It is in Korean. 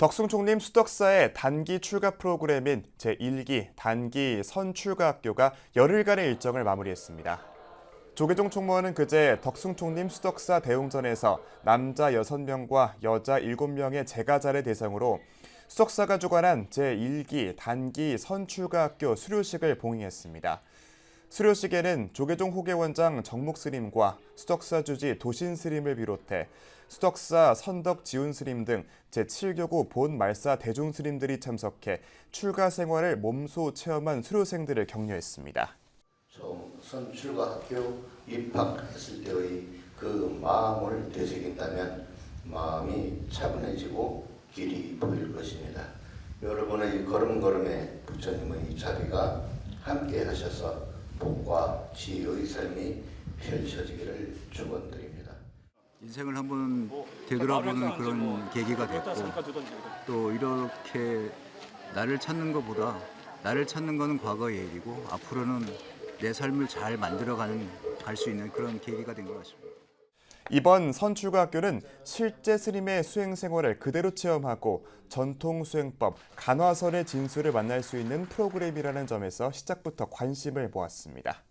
덕숭총림 수덕사의 단기 출가 프로그램인 제1기 단기 선출가학교가 열흘간의 일정을 마무리했습니다. 조계종 총무원은 그제 덕숭총림 수덕사 대웅전에서 남자 6명과 여자 7명의 재가자를 대상으로 수덕사가 주관한 제1기 단기 선출가학교 수료식을 봉행했습니다. 수료식에는 조계종 호계원장 정목 스님과 수덕사 주지 도신 스님을 비롯해 수덕사 선덕 지훈 스님 등 제7교구 본 말사 대중 스님들이 참석해 출가 생활을 몸소 체험한 수료생들을 격려했습니다. 좀 선출과 학교 입학했을 때의 그 마음을 되새긴다면 마음이 차분해지고 길이 보일 것입니다. 여러분의 걸음걸음에 부처님의 자비가 함께 하셔서 복과 지혜의 삶이 펼쳐지기를 축원드립니다. 인생을 한번 되돌아보는 그런 계기가 됐고 또 이렇게 나를 찾는 것보다 나를 찾는 것은 과거의 일이고 앞으로는 내 삶을 잘 만들어가는 갈 수 있는 그런 계기가 된 것 같습니다. 이번 선출가학교는 실제 스님의 수행 생활을 그대로 체험하고 전통 수행법, 간화설의 진수를 만날 수 있는 프로그램이라는 점에서 시작부터 관심을 모았습니다.